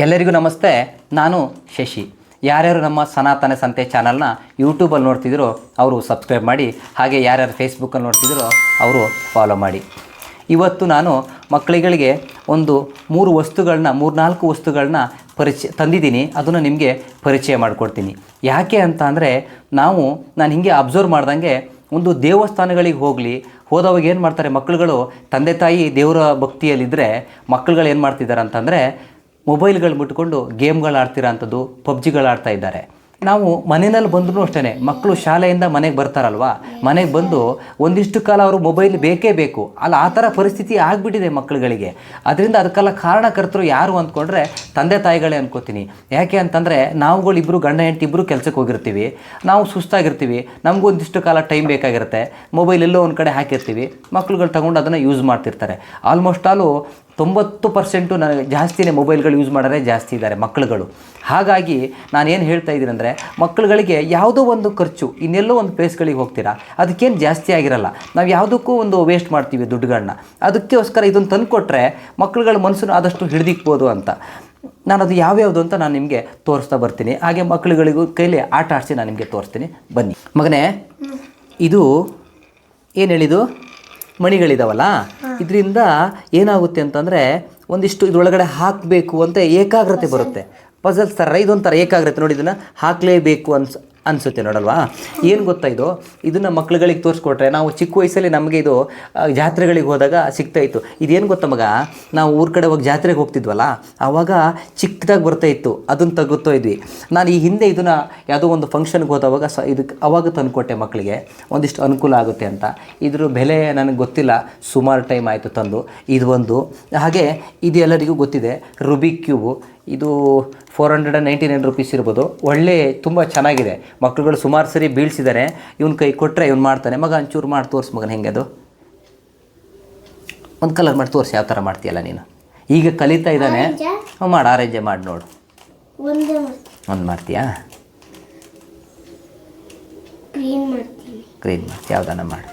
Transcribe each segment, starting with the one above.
ಎಲ್ಲರಿಗೂ ನಮಸ್ತೆ, ನಾನು ಶಶಿ. ಯಾರ್ಯಾರು ನಮ್ಮ ಸನಾತನ ಸಂತೆ ಚಾನಲ್ನ ಯೂಟ್ಯೂಬಲ್ಲಿ ನೋಡ್ತಿದ್ರು ಅವರು ಸಬ್ಸ್ಕ್ರೈಬ್ ಮಾಡಿ, ಹಾಗೆ ಯಾರ್ಯಾರು ಫೇಸ್ಬುಕ್ಕಲ್ಲಿ ನೋಡ್ತಿದ್ರು ಅವರು ಫಾಲೋ ಮಾಡಿ. ಇವತ್ತು ನಾನು ಮಕ್ಕಳುಗಳಿಗೆ ಒಂದು ಮೂರು ವಸ್ತುಗಳನ್ನ ಮೂರ್ನಾಲ್ಕು ವಸ್ತುಗಳನ್ನ ಪರಿಚಯ ತಂದಿದ್ದೀನಿ. ಅದನ್ನು ನಿಮಗೆ ಪರಿಚಯ ಮಾಡಿಕೊಡ್ತೀನಿ. ಯಾಕೆ ಅಂತ ಅಂದರೆ ನಾವು, ನಾನು ಹಿಂಗೆ ಅಬ್ಸರ್ವ್ ಮಾಡ್ದಂಗೆ ಒಂದು ದೇವಸ್ಥಾನಗಳಿಗೆ ಹೋಗಲಿ, ಹೋದವಾಗ ಏನು ಮಾಡ್ತಾರೆ ಮಕ್ಕಳುಗಳು, ತಂದೆ ತಾಯಿ ದೇವರ ಭಕ್ತಿಯಲ್ಲಿದ್ದರೆ ಮಕ್ಕಳುಗಳು ಏನು ಮಾಡ್ತಿದ್ದಾರೆ ಅಂತಂದರೆ ಮೊಬೈಲ್ಗಳು ಮುಟ್ಕೊಂಡು ಗೇಮ್ಗಳು ಆಡ್ತಿರೋ ಅಂಥದ್ದು ಪಬ್ಜಿಗಳು ಆಡ್ತಾ ಇದ್ದಾರೆ. ನಾವು ಮನೆಯಲ್ಲಿ ಬಂದರೂ ಅಷ್ಟೇ ಮಕ್ಕಳು ಶಾಲೆಯಿಂದ ಮನೆಗೆ ಬರ್ತಾರಲ್ವಾ? ಮನೆಗೆ ಬಂದು ಒಂದಿಷ್ಟು ಕಾಲ ಅವರು ಮೊಬೈಲ್ ಬೇಕೇ ಬೇಕು. ಅಲ್ಲ, ಆ ಥರ ಪರಿಸ್ಥಿತಿ ಆಗಿಬಿಟ್ಟಿದೆ ಮಕ್ಕಳುಗಳಿಗೆ ಅದರಿಂದ ಅದಕ್ಕೆಲ್ಲ ಕಾರಣಕರ್ತರು ಯಾರು ಅಂದ್ಕೊಂಡ್ರೆ ತಂದೆ ತಾಯಿಗಳೇ ಅನ್ಕೋತೀನಿ. ಯಾಕೆ ಅಂತಂದರೆ ನಾವುಗಳು ಇಬ್ಬರು ಗಂಡ ಹೆಂಡತಿ ಇಬ್ಬರು ಕೆಲಸಕ್ಕೆ ಹೋಗಿರ್ತೀವಿ. ನಾವು ಸುಸ್ತಾಗಿರ್ತೀವಿ. ನಮಗೂ ಒಂದಿಷ್ಟು ಕಾಲ ಟೈಮ್ ಬೇಕಾಗಿರುತ್ತೆ. ಮೊಬೈಲ್ ಎಲ್ಲೋ ಒಂದು ಕಡೆ ಹಾಕಿರ್ತೀವಿ. ಮಕ್ಕಳುಗಳು ತಗೊಂಡು ಅದನ್ನು ಯೂಸ್ ಮಾಡ್ತಿರ್ತಾರೆ. ಆಲ್ಮೋಸ್ಟ್ ಆಲು ತೊಂಬತ್ತು ಪರ್ಸೆಂಟು ನನಗೆ ಜಾಸ್ತಿನೇ ಮೊಬೈಲ್ಗಳು ಯೂಸ್ ಮಾಡೋರೆ ಜಾಸ್ತಿ ಇದ್ದಾರೆ ಮಕ್ಕಳುಗಳು. ಹಾಗಾಗಿ ನಾನೇನು ಹೇಳ್ತಾ ಇದ್ದೀನಿ ಅಂದರೆ, ಮಕ್ಕಳುಗಳಿಗೆ ಯಾವುದೋ ಒಂದು ಖರ್ಚು, ಇನ್ನೆಲ್ಲೋ ಒಂದು ಪ್ಲೇಸ್ಗಳಿಗೆ ಹೋಗ್ತೀರಾ, ಅದಕ್ಕೇನು ಜಾಸ್ತಿ ಆಗಿರಲ್ಲ. ನಾವು ಯಾವುದಕ್ಕೂ ಒಂದು ವೇಸ್ಟ್ ಮಾಡ್ತೀವಿ ದುಡ್ಡುಗಳನ್ನ ಅದಕ್ಕೋಸ್ಕರ ಇದನ್ನು ತಂದುಕೊಟ್ರೆ ಮಕ್ಕಳುಗಳ ಮನಸ್ಸನ್ನು ಆದಷ್ಟು ಹಿಡಿದಿಕ್ಬೋದು ಅಂತ. ನಾನು ಅದು ಯಾವ್ಯಾವುದು ಅಂತ ನಾನು ನಿಮಗೆ ತೋರಿಸ್ತಾ ಬರ್ತೀನಿ. ಹಾಗೆ ಮಕ್ಕಳುಗಳಿಗೂ ಕೈಲಿ ಆಟ ಆಡಿಸಿ ನಾನು ನಿಮಗೆ ತೋರಿಸ್ತೀನಿ. ಬನ್ನಿ. ಮಗನೇ, ಇದು ಏನು ಹೇಳಿದು ಮಣಿಗಳಿದಾವಲ್ಲ? ಇದರಿಂದ ಏನಾಗುತ್ತೆ ಅಂತಂದರೆ ಒಂದಿಷ್ಟು ಇದರೊಳಗಡೆ ಹಾಕಬೇಕು ಅಂತ ಏಕಾಗ್ರತೆ ಬರುತ್ತೆ. ಪಜಲ್ಸ್ ಥರ ಇದೊಂಥರ ಏಕಾಗ್ರತೆ ನೋಡಿ, ಇದನ್ನು ಹಾಕಲೇಬೇಕು ಅನ್ಸ್ ಅನಿಸುತ್ತೆ ನೋಡಲ್ವಾ? ಏನು ಗೊತ್ತಾ ಇದು? ಇದನ್ನು ಮಕ್ಳುಗಳಿಗೆ ತೋರಿಸ್ಕೊಟ್ರೆ ನಾವು ಚಿಕ್ಕ ವಯಸ್ಸಲ್ಲಿ ನಮಗೆ ಇದು ಜಾತ್ರೆಗಳಿಗೆ ಹೋದಾಗ ಸಿಗ್ತಾ ಇತ್ತು. ಇದೇನು ಗೊತ್ತಾ ಮಗ? ನಾವು ಊರ ಕಡೆ ಹೋಗಿ ಜಾತ್ರೆಗೆ ಹೋಗ್ತಿದ್ವಲ್ಲ ಆವಾಗ ಚಿಕ್ಕದಾಗಿ ಬರ್ತಾ ಇತ್ತು. ಅದನ್ನು ತೆಗುತ್ತಾ ಇದ್ವಿ. ನಾನು ಈ ಹಿಂದೆ ಇದನ್ನು ಯಾವುದೋ ಒಂದು ಫಂಕ್ಷನ್ಗೆ ಹೋದವಾಗ ಸ ಇದಕ್ಕೆ ಅವಾಗ ತಂದುಕೊಟ್ಟೆ ಮಕ್ಕಳಿಗೆ ಒಂದಿಷ್ಟು ಅನುಕೂಲ ಆಗುತ್ತೆ ಅಂತ. ಇದ್ರ ಬೆಲೆ ನನಗೆ ಗೊತ್ತಿಲ್ಲ. ಸುಮಾರು ಟೈಮ್ ಆಯಿತು ತಂದು. ಇದು ಒಂದು. ಹಾಗೆ ಇದು ಎಲ್ಲರಿಗೂ ಗೊತ್ತಿದೆ. ರುಬಿಕ್ ಕ್ಯೂಬು ಇದು four hundred and ninety nine rupees ಇರ್ಬೋದು. ಒಳ್ಳೆ ತುಂಬ ಚೆನ್ನಾಗಿದೆ. ಮಕ್ಳುಗಳು ಸುಮಾರು ಸರಿ ಬೀಳ್ಸಿದ್ದಾರೆ ಇವನ್ ಕೈ ಕೊಟ್ಟರೆ ಇವ್ನು ಮಾಡ್ತಾನೆ. ಮಗ ಒಂಚೂರು ಮಾಡಿ ತೋರಿಸ್ ಮಗನ ಹೆಂಗೆ ಅದು? ಒಂದು ಕಲರ್ ಮಾಡಿ ತೋರಿಸಿ ಯಾವ ಥರ ಮಾಡ್ತೀಯಲ್ಲ ನೀನು? ಈಗ ಕಲಿತಾ ಇದ್ದಾನೆ. ಹ್ಞೂ ಮಾಡಿ ಆರೆಂಜೆ ಮಾಡಿ ನೋಡು. ಒಂದೇ ಮಾಡ್ತೀಯಾ? ಕ್ಲೀನ್ ಮಾಡ್ತೀನಿ. ಗ್ರೀನ್ ಮಾಡ್ತೀಯ? ಯಾವ್ದಾನ ಮಾಡಿ.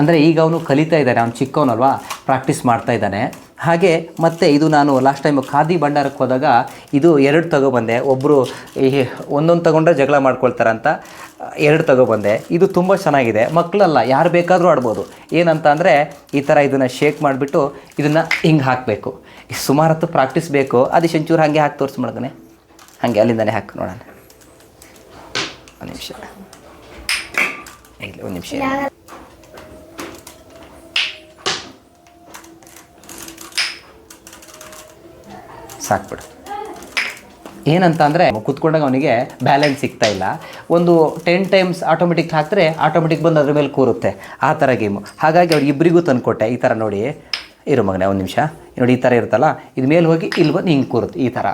ಅಂದರೆ ಈಗ ಅವನು ಕಲಿತಾ ಇದ್ದಾನೆ, ಅವನು ಚಿಕ್ಕವನಲ್ವಾ? ಪ್ರಾಕ್ಟೀಸ್ ಮಾಡ್ತಾ ಇದ್ದಾನೆ. ಹಾಗೆ ಮತ್ತೆ ಇದು ನಾನು ಲಾಸ್ಟ್ ಟೈಮ್ ಖಾದಿ ಭಂಡಾರಕ್ಕೆ ಹೋದಾಗ ಇದು ಎರಡು ತಗೊಬಂದೆ. ಒಬ್ಬರು ಈ ಒಂದೊಂದು ತಗೊಂಡ್ರೆ ಜಗಳ ಮಾಡ್ಕೊಳ್ತಾರಂತ, ಎರಡು ತಗೊಬಂದೆ. ಇದು ತುಂಬ ಚೆನ್ನಾಗಿದೆ. ಮಕ್ಕಳಲ್ಲ ಯಾರು ಬೇಕಾದರೂ ಆಡ್ಬೋದು. ಏನಂತ ಅಂದರೆ ಈ ಥರ ಇದನ್ನು ಶೇಕ್ ಮಾಡಿಬಿಟ್ಟು ಇದನ್ನು ಹಿಂಗೆ ಹಾಕಬೇಕು. ಸುಮಾರು ಹತ್ತು ಪ್ರಾಕ್ಟೀಸ್ ಬೇಕು. ಅದು ಶಂಚೂರು ಹಾಗೆ ಹಾಕಿ ತೋರಿಸಿ ಮಾಡ್ತಾನೆ ಹಾಗೆ ಅಲ್ಲಿಂದನೇ ಹಾಕಿ ನೋಡೋಣ. ಒಂದು ನಿಮಿಷ. ಒಂದು ನಿಮಿಷ. ಸಾಕ್ಬಿಡು. ಏನಂತ ಅಂದರೆ ಕುತ್ಕೊಂಡಾಗ ಅವನಿಗೆ ಬ್ಯಾಲೆನ್ಸ್ ಸಿಗ್ತಾ ಇಲ್ಲ. ಒಂದು ಟೆನ್ ಟೈಮ್ಸ್ ಆಟೋಮೆಟಿಕ್ ಹಾಕಿದ್ರೆ ಆಟೋಮೆಟಿಕ್ ಬಂದು ಅದ್ರ ಮೇಲೆ ಕೂರುತ್ತೆ. ಆ ಥರ ಗೇಮು ಹಾಗಾಗಿ ಅವ್ರು ಇಬ್ಬರಿಗೂ ತಂದುಕೊಟ್ಟೆ. ಈ ಥರ ನೋಡಿ. ಇರು ಮಗನೇ, ಒಂದು ನಿಮಿಷ. ನೋಡಿ, ಈ ಥರ ಇರುತ್ತಲ್ಲ? ಇದು ಮೇಲೆ ಹೋಗಿ ಇಲ್ಲಿ ಬಂದು ಹಿಂಗೆ ಕೂರುತ್ತೆ ಈ ಥರ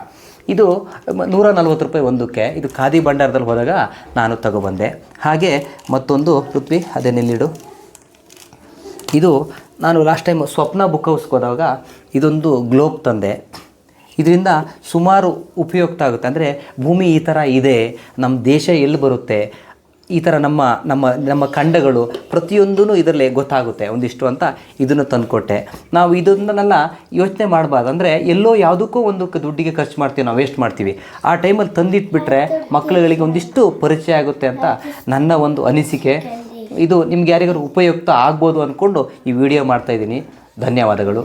ಇದು ನೂರ ನಲ್ವತ್ತು ರೂಪಾಯಿ ಒಂದಕ್ಕೆ ಇದು ಖಾದಿ ಭಂಡಾರದಲ್ಲಿ ಹೋದಾಗ ನಾನು ತಗೊಬಂದೆ. ಹಾಗೆ ಮತ್ತೊಂದು, ಪೃಥ್ವಿ, ಅದೇ ನಿಲ್ಲಿಡು ಇದು ನಾನು ಲಾಸ್ಟ್ ಟೈಮ್ ಸ್ವಪ್ನ ಬುಕ್ ಹೌಸ್ಗೆ ಹೋದಾಗ ಇದೊಂದು ಗ್ಲೋಬ್ ತಂದೆ. ಇದರಿಂದ ಸುಮಾರು ಉಪಯುಕ್ತ ಆಗುತ್ತೆ. ಅಂದರೆ ಭೂಮಿ ಈ ಥರ ಇದೆ ನಮ್ಮ ದೇಶ ಎಲ್ಲಿ ಬರುತ್ತೆ, ಈ ಥರ ನಮ್ಮ ನಮ್ಮ ನಮ್ಮ ಖಂಡಗಳು ಪ್ರತಿಯೊಂದೂ ಇದರಲ್ಲಿ ಗೊತ್ತಾಗುತ್ತೆ ಒಂದಿಷ್ಟು ಅಂತ ಇದನ್ನು ತಂದುಕೊಟ್ಟೆ. ನಾವು ಇದನ್ನೆಲ್ಲ ಯೋಚನೆ ಮಾಡಬಾರ್ದು. ಅಂದರೆ ಎಲ್ಲೋ ಯಾವುದಕ್ಕೂ ಒಂದು ದುಡ್ಡಿಗೆ ಖರ್ಚು ಮಾಡ್ತೀವಿ, ನಾವು ವೇಸ್ಟ್ ಮಾಡ್ತೀವಿ. ಆ ಟೈಮಲ್ಲಿ ತಂದಿಟ್ಬಿಟ್ರೆ ಮಕ್ಕಳುಗಳಿಗೆ ಒಂದಿಷ್ಟು ಪರಿಚಯ ಆಗುತ್ತೆ ಅಂತ ನನ್ನ ಒಂದು ಅನಿಸಿಕೆ. ಇದು ನಿಮ್ಗೆ ಯಾರಿಗಾರು ಉಪಯುಕ್ತ ಆಗ್ಬೋದು ಅಂದ್ಕೊಂಡು ಈ ವಿಡಿಯೋ ಮಾಡ್ತಾಯಿದ್ದೀನಿ ಧನ್ಯವಾದಗಳು.